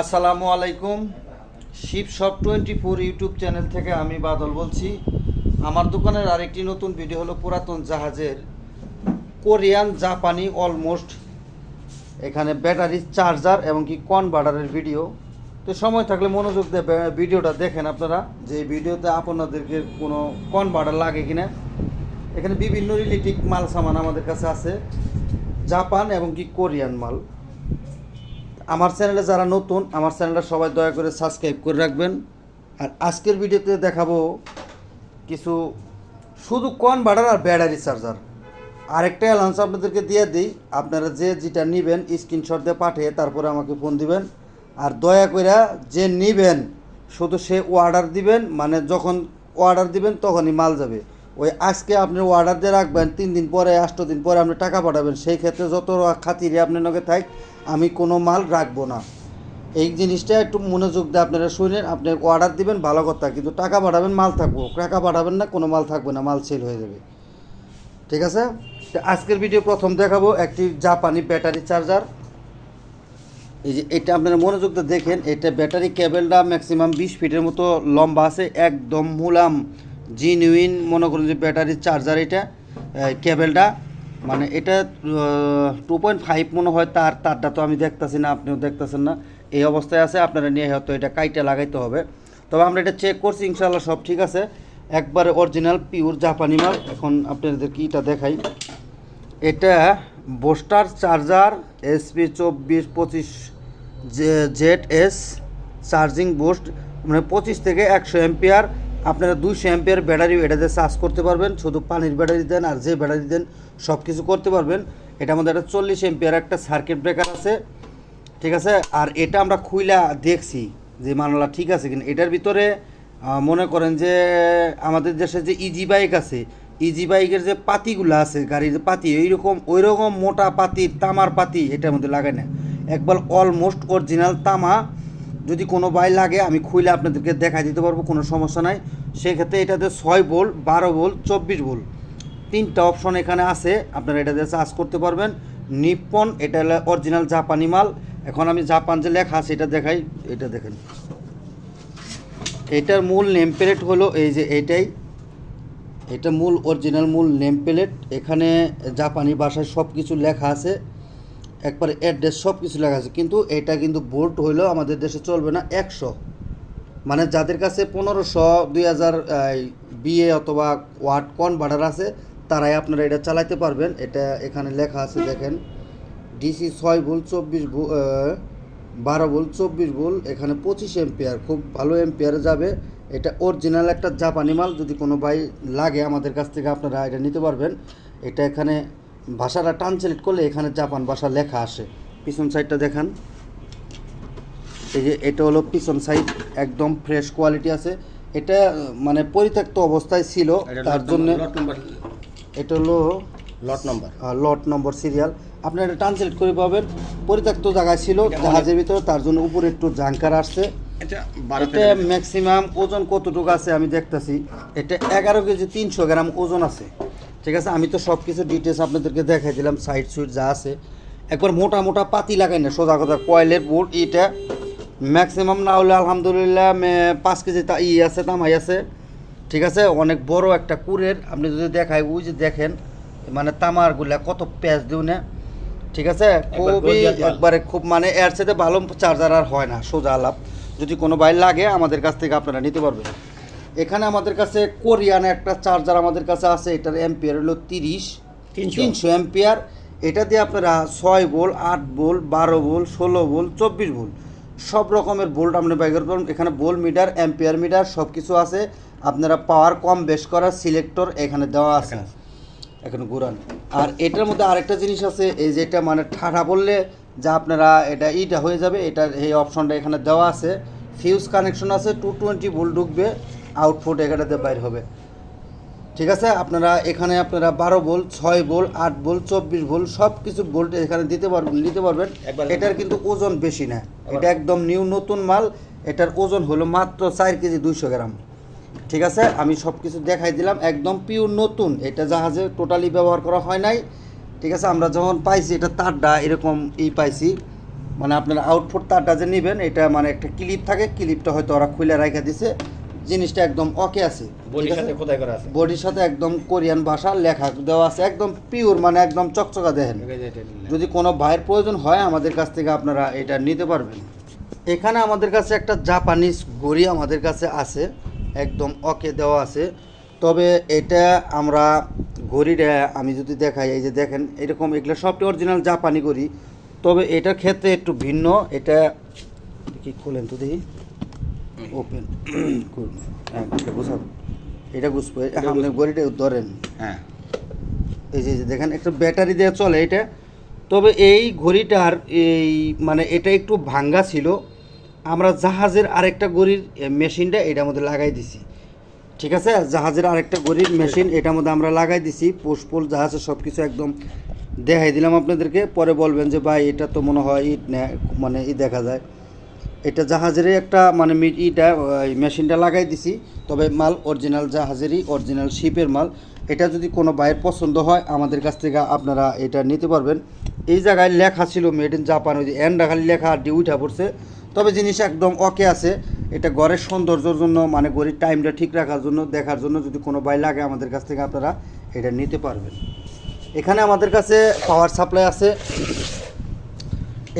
আসসালামু আলাইকুম। Shiv shop twenty four YouTube channel থেকে আমি বাদল বলছি। আমার দোকানের আরেকটি নতুন ভিডিও হলো পুরাতন জাহাজের কোরিয়ান জাপানি অলমোস্ট। এখানে ব্যাটারি চার্জার এবং কি কনভার্টারের ভিডিও। তো সময় থাকলে মনোযোগ দিয়ে ভিডিওটা দেখেন আপনারা, যে ভিডিওতে আপনাদেরকে কোনো কনভার্টার লাগে কিনা। এখানে বিভিন্ন রিলেটিভ মাল সামান আমাদের কাছে আছে। জাপান এবং কি কোরিয়ান মাল। আমার চ্যানেলে যারা নতুন, আমার চ্যানেলটা সবাই দয়া করে সাবস্ক্রাইব করে রাখবেন। আর আজকের ভিডিওতে দেখাবো কিছু শুধু কনভার্টার আর ব্যাটারি চার্জার আরেকটা অ্যালাউন্স আপনাদেরকে দিয়ে দিই। আপনারা যে যেটা নেবেন স্ক্রিনশট দিয়ে পাঠিয়ে তারপরে আমাকে ফোন দিবেন। আর দয়া করে যে নেবেন, শুধু সে অর্ডার দিবেন মানে যখন অর্ডার দিবেন তখনই মাল যাবে। ওই আজকে আপনি অর্ডার দিয়ে রাখবেন, তিন দিন পরে, আষ্ট দিন পরে আপনি টাকা পাঠাবেন। সেই ক্ষেত্রে যত খাতিরে আপনার নগে থাক আমি কোনো মাল রাখব না। এই জিনিসটা একটু মনোযোগ দিয়ে আপনারা শুনেন, আপনি অর্ডার দিবেন, ভালো কথা। কিন্তু টাকা পাঠাবেন, মাল থাকব। টাকা পাঠাবেন না, কোনো মাল থাকবে না, মাল সেল হয়ে যাবে। ঠিক আছে? আজকের ভিডিও প্রথম দেখাবো একটি জাপানি ব্যাটারি চার্জার এই যে এটা আপনারা মনোযোগ দিয়ে দেখেন, এটা ব্যাটারি কেবেলটা ম্যাক্সিমাম বিশ ফিটের মতো লম্বা আছে, একদম মুলাম জিনুইন মনে করুন যে ব্যাটারি চার্জার এটা কেবেলটা মানে এটা টু পয়েন্ট ফাইভ মনে হয় তার, তারটা তো আমি দেখতেছি না, আপনিও দেখতেছেন না। এই অবস্থায় আছে, আপনারা নিয়ে হয়তো এটা কাইটা লাগাইতে হবে। তবে আমরা এটা চেক করছি ইনশাল্লাহ সব ঠিক আছে। একবারে অরিজিনাল পিওর জাপানি মাল। এখন আপনাদের কি এটা দেখাই। এটা বোস্টার চার্জার এসপি চব্বিশ, পঁচিশ জেড এস চার্জিং বুস্ট মানে পঁচিশ থেকে একশো এম্পিয়ার আপনারা দুইশো এম্পিয়ার ব্যাটারি এটাতে চার্জ করতে পারবেন। শুধু পানির ব্যাটারি দেন আর যে ব্যাটারি দেন সব কিছু করতে পারবেন। এটার মধ্যে একটা চল্লিশ এম্পিয়ার একটা সার্কিট ব্রেকার আছে। ঠিক আছে? আর এটা আমরা খুইলা দেখছি যে মানলা ঠিক আছে কিনা। এটার ভিতরে মনে করেন যে আমাদের দেশে যে ইজি বাইক আছে ইজি বাইকের যে পাতিগুলো আছে, গাড়ির পাতি এইরকম ওই রকম মোটা পাতি, তামার পাতি, এটার মধ্যে লাগে না একবার অলমোস্ট অরিজিনাল তামা, যদি কোনো বাই লাগে, আমি খুইলে আপনাদেরকে দেখাই দিতে পারব, কোনো সমস্যা নাই। সেক্ষেত্রে এটাতে ছয় বোল বারো বোল চব্বিশ বোল তিনটা অপশন এখানে আছে। আপনারা এটা দিয়ে চার্জ করতে পারবেন। নিপ্পন, এটা অরিজিনাল জাপানি মাল। এখন আমি জাপান যে লেখা আছে, এটা দেখাই, এটা দেখেন। এটার মূল নেম প্লেট হলো এই যে এইটাই এটা মূল অরিজিনাল মূল নেম প্লেট এখানে জাপানি ভাষায় সব কিছু লেখা আছে। একবারে অ্যাড্রেস সব কিছু লেখা আছে। কিন্তু এটা কিন্তু বোর্ড হইলেও আমাদের দেশে চলবে না, একশো। মানে যাদের কাছে পনেরোশো, দুই হাজার বিএ অথবা ওয়াট কনভার্টার আছে তারাই আপনারা এটা চালাতে পারবেন। এটা এখানে লেখা আছে দেখেন। ডিসি ছয় ভুল চব্বিশ বারো ভুল চব্বিশ ভুল এখানে পঁচিশ এম্পিয়ার খুব ভালো এম্পিয়ারে যাবে। এটা অরিজিনাল একটা জাপানি মাল যদি কোনো ভাই লাগে আমাদের কাছ থেকে আপনারা এটা নিতে পারবেন। এটা এখানে ভাষাটা ট্রান্সলেট করলে এখানে জাপান ভাষা লেখা আসে। পিছন সাইডটা দেখান। এই যে এটা হলো পিছন সাইড একদম ফ্রেশ কোয়ালিটি আছে। এটা মানে পরিত্যক্ত অবস্থায় ছিল তার জন্য এটা হলো lot number lot number serial আপনারা এটা ট্রান্সলেট করে পাবেন। পরিত্যক্ত জায়গায় ছিল জাহাজের ভিতরে তার জন্য উপরে একটু জাঙ্কার আসছে। এটা ম্যাক্সিমাম ওজন কতটুকু আছে আমি দেখতাছি। এটা এগারো কেজি তিনশো গ্রাম ওজন আছে। ঠিক আছে আমি তো সব কিছু ডিটেলস আপনাদেরকে দেখাই দিলাম সাইড সুইট যা আছে। একবার মোটা মোটা পাতি লাগাই না সোজা কথা কয়েলের বোর্ড এটা ম্যাক্সিমাম না হলে আলহামদুলিল্লাহ পাঁচ কেজি তা ই আছে তামাই আছে। ঠিক আছে? অনেক বড় একটা কুরের আপনি যদি দেখাই ওই যে দেখেন মানে তামারগুলা কত প্যাচ দিও না ঠিক আছে? খুবই একবারে খুব মানে এর সাথে ভালো চার্জার আর হয় না সোজা আলাপ। যদি কোনো বাইর লাগে আমাদের কাছ থেকে আপনারা নিতে পারবেন। এখানে আমাদের কাছে কোরিয়ান একটা চার্জার আমাদের কাছে আছে এটার এম্পিয়ার হলো তিরিশ। 300 তিনশো এম্পিয়ার এটা দিয়ে আপনারা ছয় বোল আট বোল বারো বোল ষোলো বোল চব্বিশ বোল সব রকমের বোল্ট আপনি বাই করতে পারবেন। এখানে বোল মিটার অ্যাম্পিয়ার মিটার সব কিছু আছে। আপনারা পাওয়ার কম বেশ করার সিলেক্টর এখানে দেওয়া আছে। এখানে ঘুরান। আর এটার মধ্যে আরেকটা জিনিস আছে এই যে এটা মানে ঠাঠা বললে যা আপনারা এটা ইটা হয়ে যাবে এটা এই অপশনটা এখানে দেওয়া আছে। ফিউজ কানেকশন আছে টু টোয়েন্টি ভোল্ট ঢুকবে আউটপুট এখানটাতে বাইর হবে। ঠিক আছে? আপনারা এখানে আপনারা বারো ভোল্ট ছয় ভোল্ট আট ভোল্ট চব্বিশ ভোল্ট সব কিছু ভোল্ট এখানে দিতে পারবেন নিতে পারবেন। এটার কিন্তু ওজন বেশি না। এটা একদম নিউ নতুন মাল। এটার ওজন হলো মাত্র চার কেজি দুইশো গ্রাম। ঠিক আছে? আমি সব কিছু দেখাই দিলাম। একদম পিওর নতুন। এটা জাহাজে টোটালি ব্যবহার করা হয় নাই। ঠিক আছে? আমরা যখন পাইছি এটা তারটা এরকম ই পাইছি। মানে আপনারা আউটপুট তারটা যে নেবেন এটা মানে একটা ক্লিপ থাকে। ক্লিপটা হয়তো ওরা খুলে রেখে দিছে। জিনিসটা একদম ওকে আছে বডির সাথে করা আছে? বডির সাথে একদম কোরিয়ান ভাষা লেখা দেওয়া আছে একদম পিওর মানে একদম চকচকা দেখেন। যদি কোনো ভাইয়ের প্রয়োজন হয় আমাদের কাছ থেকে আপনারা এটা নিতে পারবেন। এখানে আমাদের কাছে একটা জাপানিজ ঘড়ি আমাদের কাছে আছে একদম ওকে দেওয়া আছে। তবে এটা আমরা ঘড়িটা আমি যদি দেখাই এই যে দেখেন এরকম এগুলো সবটি অরিজিনাল জাপানি ঘড়ি তবে এটার ক্ষেত্রে একটু ভিন্ন এটা কি খোলেন তো দেখি। ওপেন করুন হ্যাঁ এটা বুঝাবো এটা বুঝব আপনি ঘড়িটা ধরেন। হ্যাঁ। এই যে দেখেন একটা ব্যাটারি দিয়ে চলে এটা। তবে এই ঘড়িটার এই মানে এটা একটু ভাঙ্গা ছিল। আমরা জাহাজের আরেকটা ঘড়ির মেশিনটা এটার মধ্যে লাগাই দিছি। ঠিক আছে? জাহাজের আরেকটা ঘড়ির মেশিন এটার মধ্যে আমরা লাগাই দিছি। পোস্টপোল জাহাজের সব কিছু একদম দেখাই দিলাম আপনাদেরকে। পরে বলবেন যে ভাই এটা তো মনে হয় ইট নে- মানে ই দেখা যায়। এটা জাহাজেরই একটা মানে ইটা মেশিনটা লাগাই দিছি। তবে মাল অরিজিনাল জাহাজেরই অরিজিনাল শিপের মাল। এটা যদি কোনো বাইয়ের পছন্দ হয়, আমাদের কাছ থেকে আপনারা এটা নিতে পারবেন। এই জায়গায় লেখা ছিল মেড ইন জাপান ওই যে এন্ডা খালি লেখা আর ডি উঠা পড়ছে। তবে জিনিস একদম ওকে আছে, এটা ঘরের সৌন্দর্যের জন্য মানে ঘড়ির টাইমটা ঠিক রাখার জন্য, দেখার জন্য যদি কোনো বাই লাগে আমাদের কাছ থেকে, আপনারা এটা নিতে পারবেন। এখানে আমাদের কাছে পাওয়ার সাপ্লাই আছে।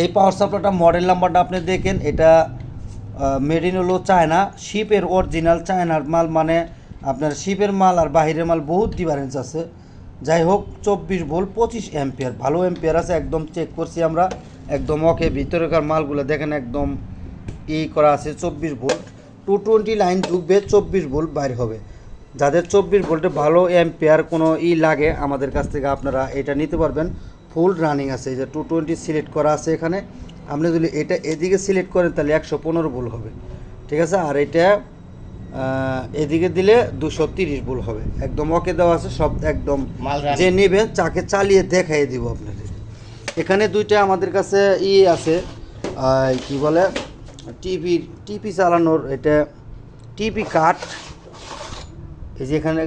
এই পাওয়ার সাপ্লাইটা মডেল নাম্বারটা আপনি দেখেন, এটা মেড ইন হলো চায়না শিপের অরিজিনাল চায়নার মাল মানে আপনার শিপের মাল আর বাহিরের মাল বহুত ডিফারেন্স আছে। যাই হোক, চব্বিশ ভোল্ট পঁচিশ অ্যাম্পিয়ার ভালো অ্যাম্পিয়ার আছে, একদম চেক করছি আমরা, একদম ওকে ভিতরেকার মালগুলো দেখেন একদম ই করা আছে চব্বিশ ভোল্ট। টু টোয়েন্টি লাইন ঢুকবে, চব্বিশ ভোল্ট বাইর হবে। যাদের চব্বিশ ভোল্টে ভালো অ্যাম্পিয়ার কোনো ই লাগে, আমাদের কাছ থেকে আপনারা এটা নিতে পারবেন। ফুল রানিং আছে এই যে টু টোয়েন্টি সিলেক্ট করা আছে এখানে। আপনি যদি এটা এদিকে সিলেক্ট করেন তাহলে একশো পনেরো ভুল হবে। ঠিক আছে? আর এটা এদিকে দিলে দুশো তিরিশ ভুল হবে। একদম ওকে দেওয়া আছে সব একদম যে নেবেন চাকে চালিয়ে দেখাই দিব আপনাদের। এখানে দুইটা আমাদের কাছে ই আছে কি বলে? টিভি টিভি চালানোর এটা টিভি কাট এই যে এখানে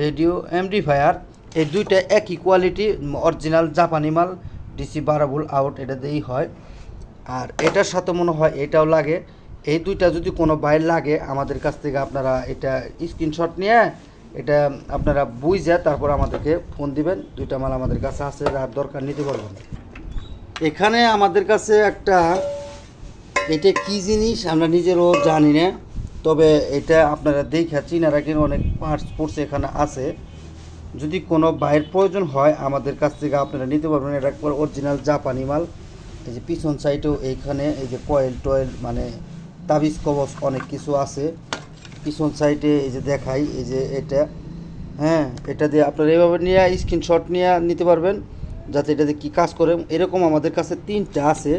রেডিও এমডিফায়ার এই দুইটা একই কোয়ালিটি অরিজিনাল জাপানি মাল ডিসি বারাবুল আউট এটা দিয়েই হয়। আর এটার সাথে মনে হয় এটাও লাগে। এই দুইটা যদি কোনো বাইর লাগে, আমাদের কাছ থেকে আপনারা এটা স্ক্রিনশট নিয়ে, এটা আপনারা বুঝে তারপর আমাদেরকে ফোন দিবেন। দুইটা মাল আমাদের কাছে আছে আর দরকার নিতে পারবেন। এখানে আমাদের কাছে একটা, এটা কি জিনিস আমরা নিজেরও জানি না, তবে এটা আপনারা দেখে চিনারা রাখেন, অনেক পার্টস পড়ছে এখানে আছে। যদি কোনো বাইরের প্রয়োজন হয়, আমাদের কাছ থেকে আপনারা নিতে পারবেন। এটা একবার অরিজিনাল জাপানি মাল। এই যে পিছন সাইডেও এইখানে এই যে কয়েল টয়েল মানে তাবিজ কবচ অনেক কিছু আছে। পিছন সাইডে এই যে দেখাই, এই যে এটা। হ্যাঁ এটা দিয়ে আপনারা এভাবে নিয়ে স্ক্রিনশট নিয়ে নিতে পারবেন, যাতে এটা দিয়ে কী কাজ করে। এরকম আমাদের কাছে তিনটা আছে।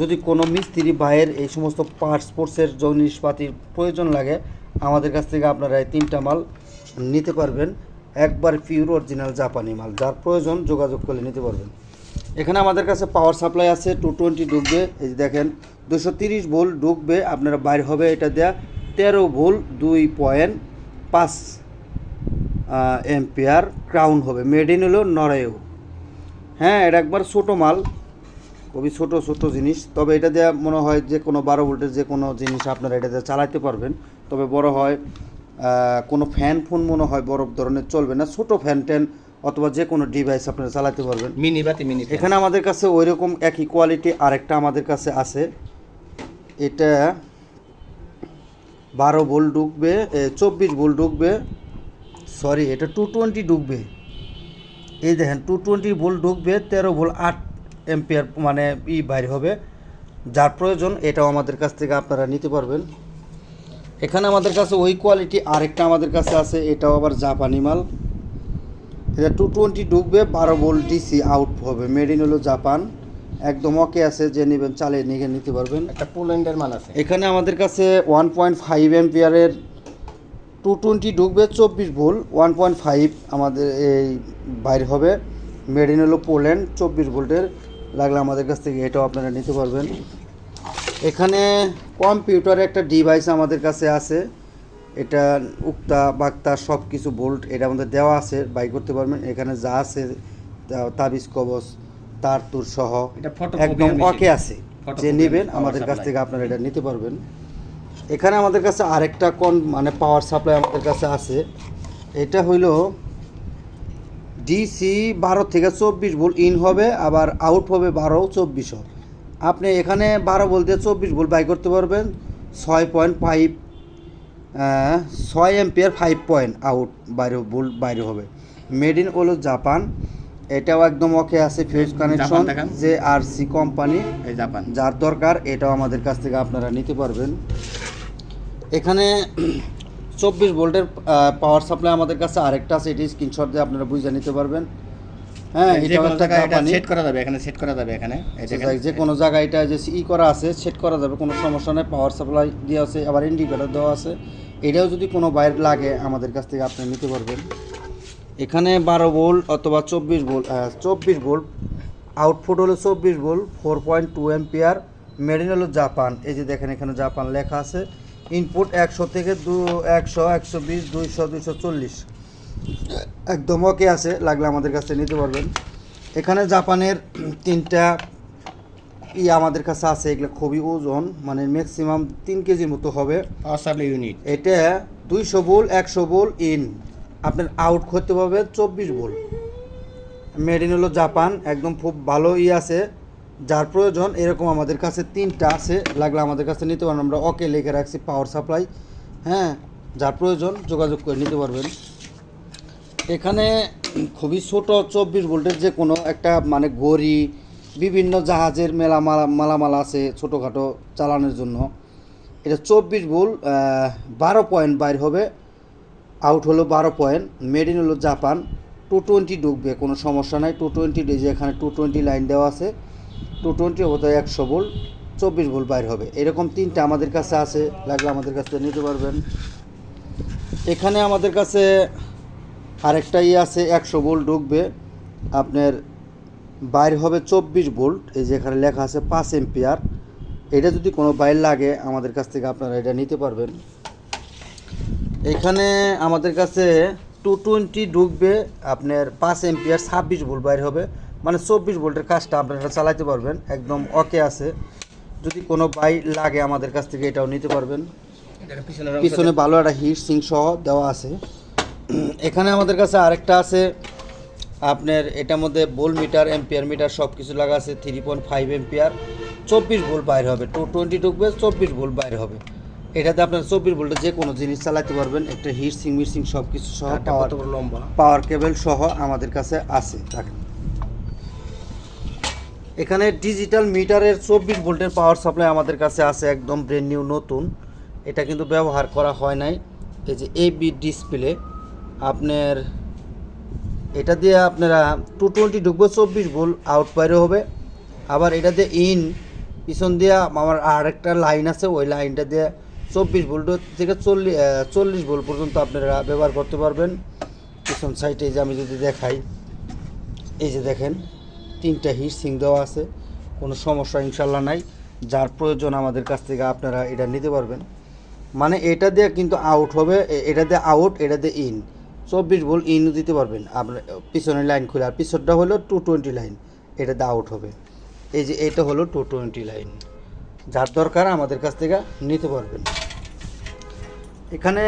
যদি কোনো মিস্ত্রি, ভাইয়ের এই সমস্ত পার্টস স্পোর্টসের জিনিসপাতির প্রয়োজন লাগে, আমাদের কাছ থেকে আপনারা এই তিনটা মাল নিতে পারবেন। একবার পিওর অরিজিনাল জাপানি মাল। যার প্রয়োজন যোগাযোগ করলে নিতে পারবেন। এখানে আমাদের কাছে পাওয়ার সাপ্লাই আছে টু টোয়েন্টি ঢুকবে। এই যে দেখেন, দুশো তিরিশ ভোল্ট ঢুকবে, আপনারা বাইর হবে এটা দেয়া। তেরো ভোল্ট, দুই পয়েন্ট পাঁচ এম্পিয়ার ক্রাউন হবে। মেড ইন হলো নরেও হ্যাঁ এটা একবার ছোটো মাল। খুবই ছোট ছোট জিনিস। তবে এটা দিয়ে মনে হয় যে কোনো বারো ভোল্টের যে কোনো জিনিস আপনারা এটা দিয়ে চালাতে পারবেন। তবে বড় হয় কোনো ফ্যান ফোন মনে হয় বরফ ধরনের চলবে না ছোট ফ্যান ট্যান অথবা যে কোনো ডিভাইস আপনারা চালাতে পারবেন। মিনি বাতি মিনি এখানে আমাদের কাছে ওই রকম একই কোয়ালিটি আরেকটা আমাদের কাছে আছে। এটা বারো ভোল্ট ঢুকবে চব্বিশ ভোল্ট ঢুকবে সরি এটা টু টোয়েন্টি ঢুকবে। এই দেখেন টু টোয়েন্টি ভোল্ট ঢুকবে তেরো ভোল্ট আট এম্পিয়ার মানে ই বাইর হবে। যার প্রয়োজন এটাও আমাদের কাছ থেকে আপনারা নিতে পারবেন। এখানে আমাদের কাছে ওই কোয়ালিটি আরেকটা আমাদের কাছে আছে এটাও আবার জাপানি মাল। এটা টু টোয়েন্টি ঢুকবে বারো ভোল্ট ডিসি আউট হবে। মেড ইন হলো জাপান। একদম ওকে আছে যে নেবেন চালিয়ে নিয়ে নিতে পারবেন। একটা পোল্যান্ডের মাল আছে। এখানে আমাদের কাছে ওয়ান পয়েন্ট ফাইভ এম্পিয়ারের টু টোয়েন্টি ঢুকবে চব্বিশ ভোল্ট ওয়ান পয়েন্ট ফাইভ আমাদের এই বাইরে হবে। মেড ইন হলো পোল্যান্ড চব্বিশ ভোল্টের লাগলে আমাদের কাছ থেকে এটাও আপনারা নিতে পারবেন। এখানে কম্পিউটার একটা ডিভাইস আমাদের কাছে আছে। এটা উক্তা বাক্তা সব কিছু বোল্ট এটা আমাদের দেওয়া আছে বাই করতে পারবেন। এখানে যা আছে তাবিজ কবচ তার তুর সহ একদম ওকে আছে। যে নেবেন আমাদের কাছ থেকে আপনারা এটা নিতে পারবেন। এখানে আমাদের কাছে আরেকটা কন মানে পাওয়ার সাপ্লাই আমাদের কাছে আছে। এটা হইল ডিসি বারো থেকে চব্বিশ ভোল্ট ইন হবে আবার আউট হবে বারো চব্বিশও আপনি এখানে বারো বলতে চব্বিশ ভোল্ট বাই করতে পারবেন। ছয় পয়েন্ট ফাইভ ছয় এম্পিয়ার ফাইভ পয়েন্ট আউট বাইরে ভোল্ট বাইরে হবে। মেড ইন হলো জাপান। এটাও একদম ওকে আছে ফিউজ কানেকশন যে আর সি কোম্পানি এই জাপান। যার দরকার এটাও আমাদের কাছ থেকে আপনারা নিতে পারবেন। এখানে চব্বিশ ভোল্টের পাওয়ার সাপ্লাই আমাদের কাছে আরেকটা আছে এটি স্ক্রিনশট দিয়ে আপনারা বুঝে নিতে পারবেন। হ্যাঁ একটা এটা সেট করা যাবে এখানে সেট করা যাবে এখানে। যে কোনো জায়গায় এটা যে ই করা আছে সেট করা যাবে কোনো সমস্যা নেই। পাওয়ার সাপ্লাই দেওয়া আছে আবার ইন্ডিকেটর দেওয়া আছে। এটাও যদি কোনো বাইর লাগে আমাদের কাছ থেকে আপনি নিতে পারবেন। এখানে বারো ভোল্ট অথবা চব্বিশ ভোল্ট চব্বিশ ভোল্ট আউটপুট হলো চব্বিশ volt four point two ampere made in হলো জাপান। এই যে দেখেন এখানে জাপান লেখা আছে। ইনপুট একশো থেকে দু একশো একশো বিশ দুইশো দুইশো চল্লিশ। একদম ওকে আছে লাগলে আমাদের কাছে নিতে পারবেন। এখানে জাপানের তিনটা ই আমাদের কাছে আছে এগুলো খুবই ওজন মানে ম্যাক্সিমাম তিন কেজির মতো হবে। ইউনিট এটা দুইশো বোল একশো বোল ইন আপনার আউট করতে পারবে চব্বিশ বোল। মেড ইন হলো জাপান একদম খুব ভালো ই আছে। যার প্রয়োজন এরকম আমাদের কাছে তিনটা আছে লাগলে আমাদের কাছে নিতে পারেন। আমরা ওকে লিখে রাখছি পাওয়ার সাপ্লাই হ্যাঁ যার প্রয়োজন যোগাযোগ করে নিতে পারবেন। এখানে খুবই ছোট চব্বিশ ভোল্টের যে কোনো একটা মানে ঘড়ি, বিভিন্ন জাহাজের মেলা মালা, মালামাল আছে ছোটোখাটো চালানোর জন্য। এটা চব্বিশ ভোল্ট বারো পয়েন্ট বাইর হবে। আউট হলো বারো পয়েন্ট, মেড ইন হলো জাপান। টু টোয়েন্টি ঢুকবে, কোনো সমস্যা নাই। টু টোয়েন্টি যে এখানে টু টোয়েন্টি লাইন দেওয়া আছে টু টোয়েন্টি হতে একশো ভোল্ট, চব্বিশ ভোল্ট বাইর হবে। এরকম তিনটা আমাদের কাছে আছে, লাগলে আমাদের কাছ থেকে নিতে পারবেন। এখানে আমাদের কাছে আরেকটা ইয়ে আছে একশো ভোল্ট ঢুকবে। আপনার বাইর হবে চব্বিশ ভোল্ট এই যে এখানে লেখা আছে পাঁচ এম্পিয়ার। এটা যদি কোনো বাইর লাগে আমাদের কাছ থেকে আপনারা এটা নিতে পারবেন। এখানে আমাদের কাছে টু টোয়েন্টি ঢুকবে আপনার পাঁচ এম্পিয়ার ছাব্বিশ ভোল্ট বাইর হবে। মানে চব্বিশ ভোল্টের কাজটা আপনারা চালাতে পারবেন একদম ওকে আছে। যদি কোনো বাই লাগে আমাদের কাছ থেকে এটাও নিতে পারবেন। পিছনে ভালো একটা হিট সিং সহ দেওয়া আছে। এখানে আমাদের কাছে আরেকটা আছে। আপনার এটার মধ্যে বোল মিটার এম্পিয়ার মিটার সব কিছু লাগা আছে থ্রি পয়েন্ট ফাইভ এম্পিয়ার চব্বিশ ভোল্ট বাইর হবে টু টোয়েন্টি ঢুকবে চব্বিশ ভোল্ট বাইর হবে। এটাতে আপনার চব্বিশ ভোল্টে যে কোনো জিনিস চালাতে পারবেন একটা হিট সিং মিটসিং সব কিছু সহ পাওয়ার লম্বা? পাওয়ার কেবল সহ আমাদের কাছে আছে দেখেন। এখানে ডিজিটাল মিটারের চব্বিশ ভোল্টের পাওয়ার সাপ্লাই আমাদের কাছে আছে একদম ব্র্যান্ড নিউ নতুন। এটা কিন্তু ব্যবহার করা হয় নাই। এই যে এ বি ডিসপ্লে আপনার, এটা দিয়ে আপনারা টু টোয়েন্টি ঢুকবে, চব্বিশ ভোল্ট আউট বাইরে হবে। আবার এটা দিয়ে ইন পিছন দিয়ে আমার আরেকটা লাইন আছে, ওই লাইনটা দিয়ে চব্বিশ ভোল্ট থেকে চল্লিশ চল্লিশ ভোল্ট পর্যন্ত আপনারা ব্যবহার করতে পারবেন। পিছন সাইডে যে আমি যদি দেখাই, এই যে দেখেন, তিনটা হিট সিং দেওয়া আছে, কোনো সমস্যা ইনশাল্লাহ নাই। যার প্রয়োজন আমাদের কাছ থেকে আপনারা এটা নিতে পারবেন। মানে এটা দিয়ে কিন্তু আউট হবে এটা দিয়ে আউট এটা দিয়ে ইন চব্বিশ ভোল্ট ইনও দিতে পারবেন। আপনার পিছনের লাইন খুলে, আর পিছনটা হলো টু টোয়েন্টি লাইন এটা দিয়ে আউট হবে। এই যে এটা হলো টু টোয়েন্টি লাইন যার দরকার আমাদের কাছ থেকে নিতে পারবেন। এখানে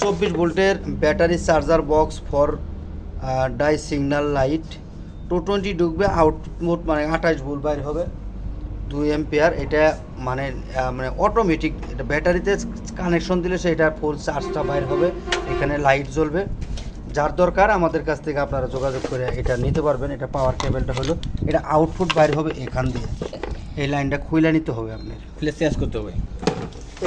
চব্বিশ ভোল্টের battery charger box for die signal light two twenty ঢুকবে আউটপুট মানে আঠাশ ভোল্ট বাইর হবে। দুই এম্পিয়ার এটা মানে মানে অটোমেটিক এটা ব্যাটারিতে কানেকশন দিলে সেটা ফুল চার্জটা বাইর হবে এখানে লাইট জ্বলবে। যার দরকার আমাদের কাছ থেকে আপনারা যোগাযোগ করে এটা নিতে পারবেন এটা পাওয়ার কেবলটা হলো এটা আউটপুট বাইর হবে এখান দিয়ে। এই লাইনটা খুইলা নিতে হবে আপনার। খুলে চেঞ্জ করতে হবে।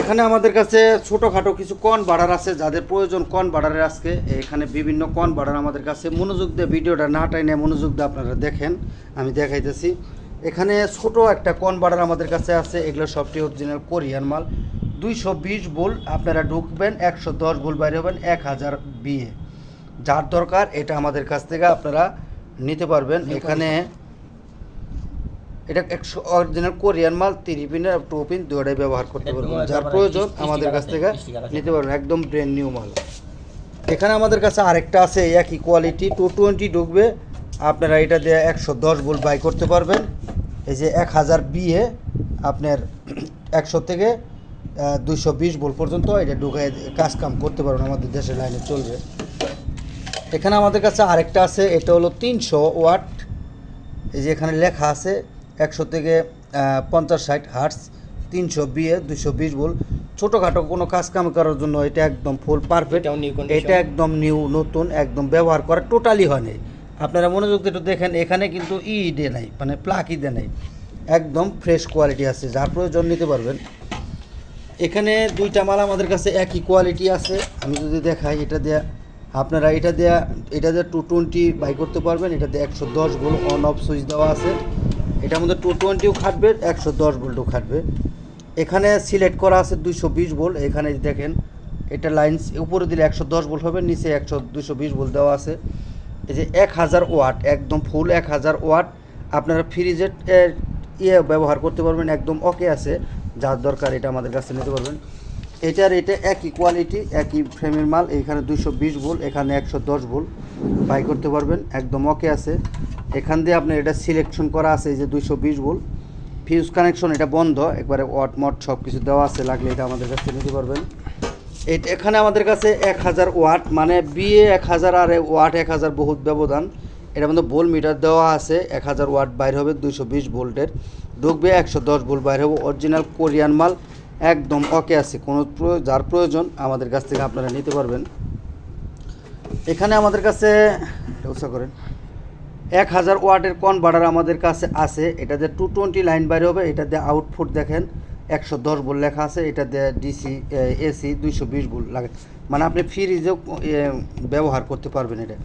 এখানে আমাদের কাছে ছোটোখাটো কিছু কন বাড়ার আছে যাদের প্রয়োজন কন বাড়ারের আজকে। এখানে বিভিন্ন কন বাড়ার আমাদের কাছে। মনোযোগ দিয়ে ভিডিওটা না টাইনে মনোযোগ দিয়ে আপনারা দেখেন আমি দেখাইতেছি। এখানে ছোট একটা কন বাড়ার আমাদের কাছে আছে এগুলো সবটি অরিজিনাল কোরিয়ান মাল। দুইশো বিশ বোল আপনারা ঢুকবেন একশো দশ বোল বাইরে হবেন এক হাজার বিয়ে। যার দরকার এটা আমাদের কাছ থেকে আপনারা নিতে পারবেন। এখানে এটা একশো অরিজিনাল কোরিয়ান মাল তিরি পিনের টু পিন দুটাই ব্যবহার করতে পারবেন। যার প্রয়োজন আমাদের কাছ থেকে নিতে পারবেন। একদম ব্র্যান্ড নিউ মাল। এখানে আমাদের কাছে আরেকটা আছে একই কোয়ালিটি টু টোয়েন্টি ঢুকবে। আপনারা এটা দিয়ে একশো দশ বোল্ট বাই করতে পারবেন। এই যে এক হাজার বিয়ে আপনার একশো থেকে দুইশো বিশ ভোল্ট পর্যন্ত এটা ঢুকে কাজ কাম করতে পারবেন আমাদের দেশের লাইনে চলবে। এখানে আমাদের কাছে আরেকটা আছে এটা হলো তিনশো ওয়াট। এই যে এখানে লেখা আছে একশো থেকে পঞ্চাশ ষাট হার্টস তিনশো বিয়ে দুশো বিশ ভোল্ট ছোটোখাটো কোনো কাজ কাম করার জন্য এটা একদম ফুল পারফেক্ট। এটা একদম নিউ নতুন একদম ব্যবহার করা টোটালি হয়নি আপনারা মনোযোগ একটু দেখেন, এখানে কিন্তু ই ডে নাই মানে প্লাক দে নাই। একদম ফ্রেশ কোয়ালিটি আছে, যার প্রয়োজন নিতে পারবেন। এখানে দুইটা মাল আমাদের কাছে একই কোয়ালিটি আছে। আমি যদি দেখাই এটা দেয়া, আপনারা এটা দেয়া, এটা দিয়ে টু টোয়েন্টি বাই করতে পারবেন, এটা দিয়ে একশো দশ ভোল্ট অন অফ সুইচ দেওয়া আছে। এটার মধ্যে টু টোয়েন্টিও খাটবে, একশো দশ ভোল্টও খাটবে। এখানে সিলেক্ট করা আছে দুইশো বিশ ভোল্ট এখানে দেখেন, এটা লাইন উপরে দিলে একশো দশ ভোল্ট হবে, নিচে একশো দুশো বিশ ভোল্ট দেওয়া আছে। এই যে এক হাজার ওয়াট, একদম ফুল এক হাজার ওয়াট, আপনারা ফ্রিজের ইয়ে ব্যবহার করতে পারবেন, একদম ওকে আছে, যার দরকার এটা আমাদের কাছে নিতে পারবেন। এটার এটা একই কোয়ালিটি একই ফ্রেমের মাল, এখানে দুইশো বিশ ভোল্ট, এখানে একশো দশ ভোল্ট বাই করতে পারবেন, একদম ওকে আছে। এখান দিয়ে আপনার এটা সিলেকশন করা আছে, এই যে দুইশো বিশ ভোল্ট। ফিউজ কানেকশন এটা বন্ধ, একবারে ওয়াট মট সব কিছু দেওয়া আছে, লাগলে এটা আমাদের কাছে নিতে পারবেন। এখানে আমাদের কাছে এক হাজার ওয়াট মানে বিয়ে এক হাজার আর ওয়াট এক হাজার বহুত ব্যবধান। এটার মধ্যে ভোল্ট মিটার দেওয়া আছে, এক হাজার ওয়াট বাইর হবে দুইশো বিশ ভোল্টের। ঢুকবে একশো দশ ভোল্ট বাইর হবে, অরিজিনাল কোরিয়ান মাল, একদম ওকে আছে। কোনো যার প্রয়োজন আমাদের কাছ থেকে আপনারা নিতে পারবেন। এখানে আমাদের কাছে, এটা উৎসাহ করেন, এক হাজার ওয়াটের কনভার্টার আমাদের কাছে আছে। এটা দিয়ে টু টোয়েন্টি লাইন বাইরে হবে এটা দিয়ে আউটপুট দেখেন। একশো দশ ভোল্ট লেখা আছে, এটা দিয়ে ডিসি এসি দুইশো বিশ ভোল্ট লাগে। মানে আপনি ফ্রিজেও ব্যবহার করতে পারবেন এটা।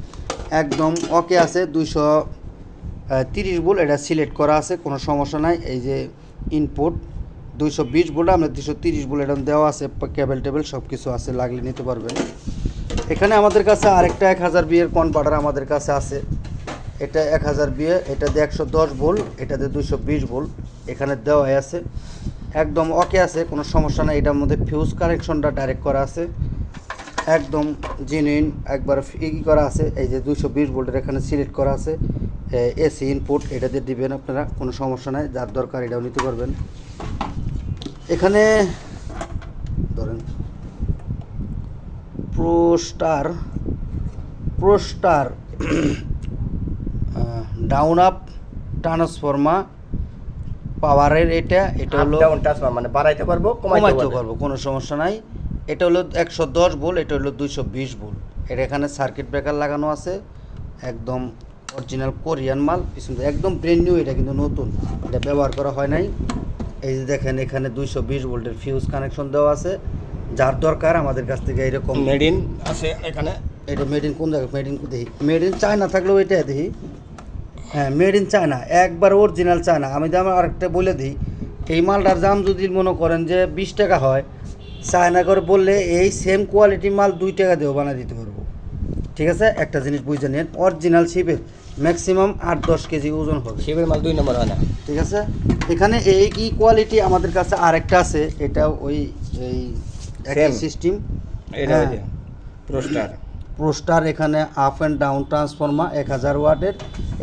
একদম ওকে আছে দুইশো তিরিশ ভোল্ট, এটা সিলেক্ট করা আছে, কোনো সমস্যা নাই। এই যে ইনপুট দুইশো বিশ ভোল্ট, আমরা দুশো তিরিশ ভোল্ট এটা দেওয়া আছে কেবল টেবিল সব কিছু আছে, লাগলে নিতে পারবেন। এখানে আমাদের কাছে আরেকটা এক হাজার বিয়ের কনভার্টার আমাদের কাছে আছে। এটা এক হাজার বিয়ে এটা দিয়ে একশো দশ ভোল্ট এটাতে দুশো বিশ ভোল্ট, এখানে দেওয়াই আছে। একদম ওকে আছে, কোনো সমস্যা নাই, এটার মধ্যে ফিউজ কানেকশনটা ডাইরেক্ট করা আছে। একদম জেনুইন একবার ই করা আছে, এই যে দুশো বিশ ভোল্টের এখানে সিলেক্ট করা আছে এসি ইনপুট দিয়ে দিবেন আপনারা, কোনো সমস্যা নাই, যার দরকার এটাও নিতে পারবেন। এখানে ধরেন, প্রোস্টার প্রোস্টার ডাউন আপ ট্রান্সফর্মা পাওয়ারের এটা এটা হলো ডাউন ট্রান্সফার মানে বাড়াইতে পারব কমাইতে পারব। কোনো সমস্যা নাই। এটা হলো একশো দশ ভোল্ট এটা হলো দুইশো বিশ ভোল্ট। এটা এখানে সার্কিট ব্রেকার লাগানো আছে একদম অরিজিনাল কোরিয়ান মাল পিছন একদম ব্রেন নিউ এটা কিন্তু নতুন। এটা ব্যবহার করা হয় নাই। এই যে দেখেন এখানে দুইশো বিশ ভোল্টের ফিউজ কানেকশন দেওয়া আছে। যার দরকার আমাদের কাছ থেকে এরকম মেড ইন আছে এখানে। এটা মেড ইন কোন জায়গায়? মেড ইন দেখি মেড ইন চায়না থাকলেও এটা দেখি হ্যাঁ মেড ইন চায়না একবার অরিজিনাল চায়না আমি দাম আরেকটা বলে দিই এই মালটার দাম যদি মনে করেন যে বিশ টাকা হয় চায়না করে বললে এই সেম কোয়ালিটি মাল দুই টাকা দিয়েও বানিয়ে দিতে পারব। ঠিক আছে? একটা জিনিস বুঝে নিন অরিজিনাল শিপের ম্যাক্সিমাম আট দশ কেজি ওজন হবে। শিবের মাল দুই নম্বর হয় না। ঠিক আছে? এখানে এই কি কোয়ালিটি আমাদের কাছে আরেকটা আছে এটা ওই এই সিস্টেম এটা হ্যাঁ। প্রোস্টার এখানে আপ অ্যান্ড ডাউন ট্রান্সফর্মার এক হাজার ওয়াটের।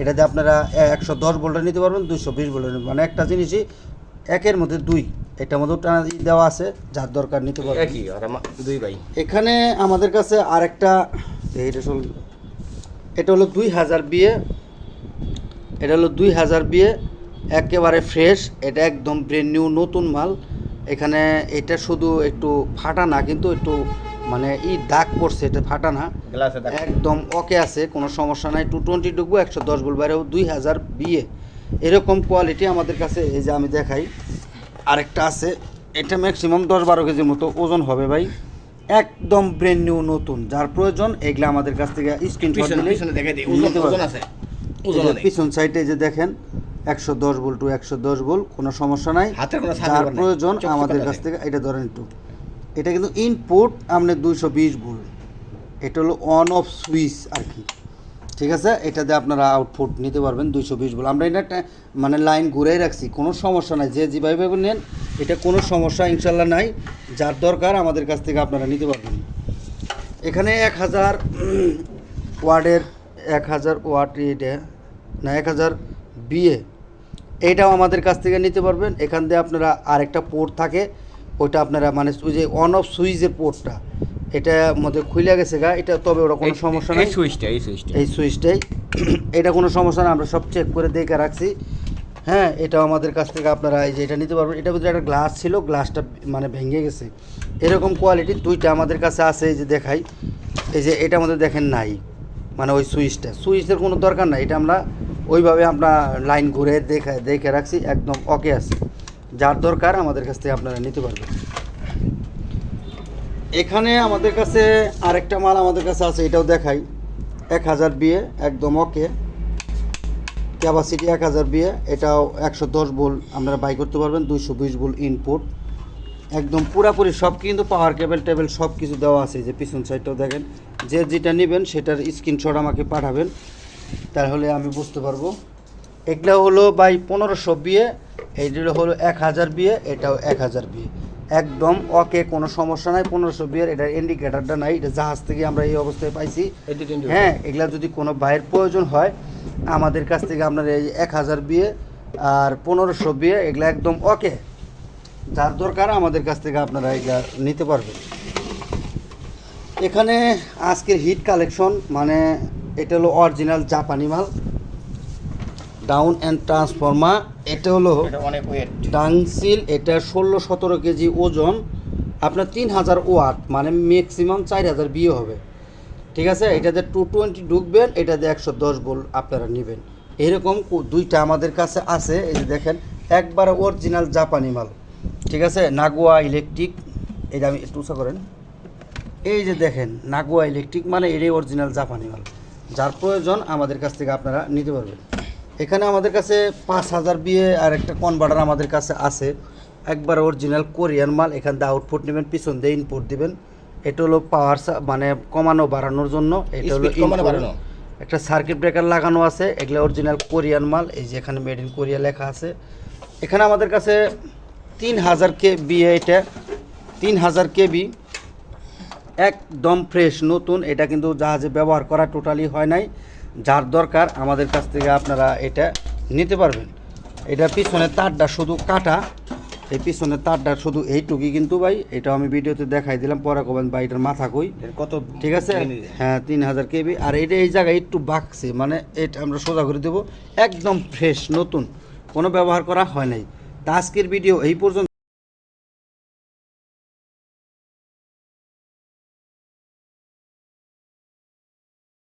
এটাতে আপনারা একশো দশ ভোল্টের নিতে পারবেন দুশো বিশ ভোল্টের মানে একটা জিনিসই একের মধ্যে দুই। এটার মধ্যে টানা দেওয়া আছে যার দরকার নিতে পারবেন। দুই ভাই। এখানে আমাদের কাছে আরেকটা শোন এটা হলো দুই হাজার বিয়ে এটা হলো দুই হাজার বিয়ে একেবারে ফ্রেশ এটা একদম ব্রেন নিউ নতুন মাল। এখানে এটা শুধু একটু ফাটা না কিন্তু একটু মানে ই দাগ পড়ছে এটা ফাটা না। একদম ওকে আছে কোনো সমস্যা নাই। টু টোয়েন্টি ঢুকবো একশো দশ বল বাইরেও দুই হাজার বিয়ে। এরকম কোয়ালিটি আমাদের কাছে এই যে আমি দেখাই। আরেকটা আছে এটা ম্যাক্সিমাম দশ বারো কেজির মতো ওজন হবে ভাই। একদম ব্রেন নিউ নতুন। যার প্রয়োজন এগুলো আমাদের কাছ থেকে স্ক্রিনশট পিছনে সাইডে যে দেখেন একশো দশ বল টু একশো দশ বল কোনো সমস্যা নাই। হাতের যার প্রয়োজন আমাদের কাছ থেকে এটা ধরেন একটু এটা কিন্তু ইনপুট আপনার দুইশো বিশ ভোল্ট এটা হলো অন অফ সুইচ আর কি। ঠিক আছে? এটাতে আপনারা আউটপুট নিতে পারবেন দুইশো বিশ ভোল্ট আমরা এটা মানে লাইন ঘুরেই রাখছি, কোনো সমস্যা নাই। যে যেভাবে নেন, এটা কোনো সমস্যা ইনশাল্লাহ নাই। যার দরকার আমাদের কাছ থেকে আপনারা নিতে পারবেন। এখানে এক হাজার ওয়ার্ডের, এক হাজার ওয়াট এটা, না, এক হাজার বিয়ে। এইটাও আমাদের কাছ থেকে নিতে পারবেন। এখান দিয়ে আপনারা আরেকটা পোর্ট থাকে। ওইটা আপনারা মানে ওই যে অন অফ সুইচের পোর্টটা এটা মধ্যে খুলে গেছে গা এটা তবে ওটা কোনো সমস্যা নেই। সুইচটা এই সুইচটা। এই সুইচটাই। এটা কোনো সমস্যা না আমরা সব চেক করে দেখে রাখছি। হ্যাঁ এটা আমাদের কাছ থেকে আপনারা এই যে এটা নিতে পারবেন। এটা ভিতরে একটা গ্লাস ছিল গ্লাসটা মানে ভেঙে গেছে। এরকম কোয়ালিটি দুইটা আমাদের কাছে আছে এই যে দেখাই। এই যে এটা আমাদের দেখেন নাই মানে ওই সুইচটা। সুইচের কোনো দরকার নাই এটা আমরা ওইভাবে আমরা লাইন ঘুরে দেখে দেখে রাখছি একদম ওকে আছে। যার দরকার আমাদের কাছ থেকে আপনারা নিতে পারবেন। এখানে আমাদের কাছে আরেকটা মাল আমাদের কাছে আছে, এটাও দেখাই। এক হাজার বিয়ে, একদম ওকে। ক্যাপাসিটি এক হাজার বিয়ে, এটাও একশো দশ বোল আপনারা বাই করতে পারবেন, দুইশো বিশ বোল ইনপুট একদম পুরাপুরি সব কিন্তু পাওয়ার কেবল টেবিল সব কিছু দেওয়া আছে যে পিছন সাইডটাও দেখেন। যে যেটা নেবেন, সেটার স্ক্রিনশট আমাকে পাঠাবেন। তাহলে আমি বুঝতে পারব। এগুলো হলো বাই পনেরোশো বিয়ে এইগুলো হলো এক হাজার বিয়ে এটাও এক হাজার বিয়ে। একদম ওকে কোনো সমস্যা নাই পনেরোশো বিয়ের এটার ইন্ডিকেটারটা নাই এটা জাহাজ থেকে আমরা এই অবস্থায় পাইছি। হ্যাঁ এগুলা যদি কোনো বাইরের প্রয়োজন হয় আমাদের কাছ থেকে আপনার এই এক হাজার বিয়ে আর পনেরোশো বিয়ে এগুলা একদম ওকে। যার দরকার আমাদের কাছ থেকে আপনারা এগুলা নিতে পারবেন। এখানে আজকের হিট কালেকশন মানে এটা হলো অরিজিনাল জাপানি মাল। ডাউন অ্যান্ড ট্রান্সফর্মার এটা হলো এটা অনেক ওয়েট ডাংসিল এটা ষোলো সতেরো কেজি ওজন আপনার তিন হাজার ওয়াট মানে ম্যাক্সিমাম চার হাজার বিয়ে হবে। ঠিক আছে? এটাতে টু টোয়েন্টি ঢুকবেন এটাতে একশো দশ বোল আপনারা নেবেন। এরকম দুইটা আমাদের কাছে আছে এই যে দেখেন একবারে অরিজিনাল জাপানি মাল। ঠিক আছে? নাগুয়া ইলেকট্রিক এটা আমি একটু উঁচা করেন। এই যে দেখেন নাগুয়া ইলেকট্রিক মানে এটাই অরিজিনাল জাপানি মাল। যার প্রয়োজন আমাদের কাছ থেকে আপনারা নিতে পারবেন। এখানে আমাদের কাছে পাঁচ হাজার বিয়ে আর একটা কনভার্টার আমাদের কাছে আছে। একবার অরিজিনাল কোরিয়ান মাল এখান দিয়ে আউটপুট নেবেন পিছন দিয়ে ইনপুট দিবেন। এটা হলো পাওয়ার মানে কমানো বাড়ানোর জন্য। এটা হলো। বাড়ানো। একটা সার্কিট ব্রেকার লাগানো আছে এগুলো অরিজিনাল কোরিয়ান মাল। এই যে এখানে মেড ইন কোরিয়া লেখা আছে। এখানে আমাদের কাছে তিন হাজার কে বি এটা। তিন হাজার কেবি একদম ফ্রেশ নতুন। এটা কিন্তু জাহাজে ব্যবহার করা টোটালি হয় নাই। যার দরকার আমাদের কাছ থেকে আপনারা এটা নিতে পারবেন। এটা পিছনের তারটা শুধু কাটা। এই পিছনের তারটা শুধু এইটুকুই কিন্তু ভাই এটা আমি ভিডিওতে দেখাই দিলাম। পরে কবেন ভাই এটার মাথা কই। কত ঠিক আছে? হ্যাঁ তিন হাজার কেবি আর এটা এই জায়গায় একটু বাকছে মানে এটা আমরা সোজা করে দেবো। একদম ফ্রেশ নতুন। কোনো ব্যবহার করা হয় নাই। তা আজকের ভিডিও এই পর্যন্ত।